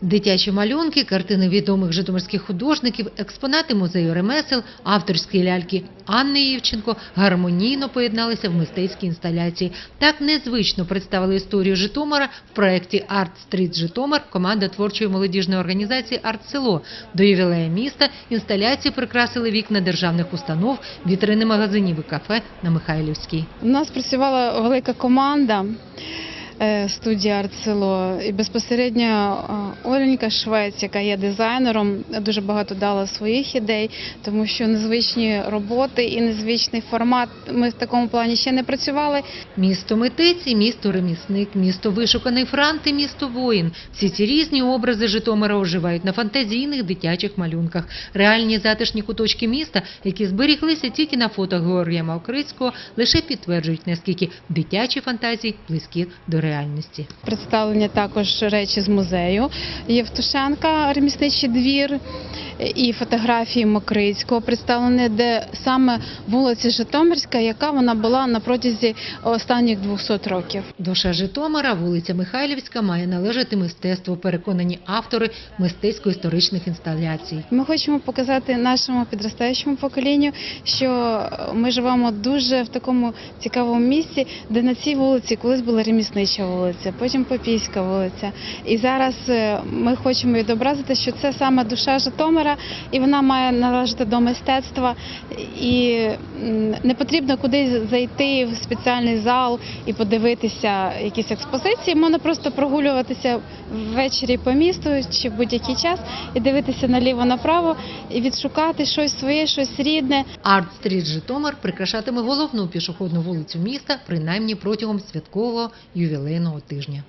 Дитячі малюнки, картини відомих житомирських художників, експонати музею ремесел, авторські ляльки Анни Євченко гармонійно поєдналися в мистецькій інсталяції. Так незвично представили історію Житомира в проєкті Арт Стріт Житомир команда творчої молодіжної організації Арт Село. До ювілея міста інсталяції прикрасили вікна державних установ, вітрини магазинів і кафе на Михайлівській. У нас працювала велика команда е, студія «Артсело» і безпосередньо е, Оленька Швець, яка є дизайнером, дуже багато дала своїх ідей, тому що незвичні роботи і незвичний формат. Ми в такому плані ще не працювали. Місто митець і місто ремісник, місто вишуканий франт і місто воїн. Всі ці різні образи Житомира оживають на фантазійних дитячих малюнках. Реальні затишні куточки міста, які зберіглися тільки на фото Георгія Малкрицького, лише підтверджують, наскільки дитячі фантазії близькі до реальності. Представлені також речі з музею. Євтушенка, ремісничий двір і фотографії Мокрицького представлені, де саме вулиця Житомирська, яка вона була на протязі останніх 200 років. Душа Житомира, вулиця Михайлівська, має належати мистецтву, переконані автори мистецько-історичних інсталяцій. Ми хочемо показати нашому підростаючому поколінню, що ми живемо дуже в такому цікавому місці, де на цій вулиці колись була реміснича вулиця, потім Попійська вулиця. І зараз е, ми хочемо відобразити, що це саме душа Житомира, і вона має належати до мистецтва. І не потрібно кудись зайти в спеціальний зал і подивитися якісь експозиції. Можна просто прогулюватися ввечері по місту чи будь-який час і дивитися наліво-направо і відшукати щось своє, щось рідне. Арт-стріт Житомир прикрашатиме головну пішохідну вулицю міста, принаймні протягом святкового ювілейного тижня.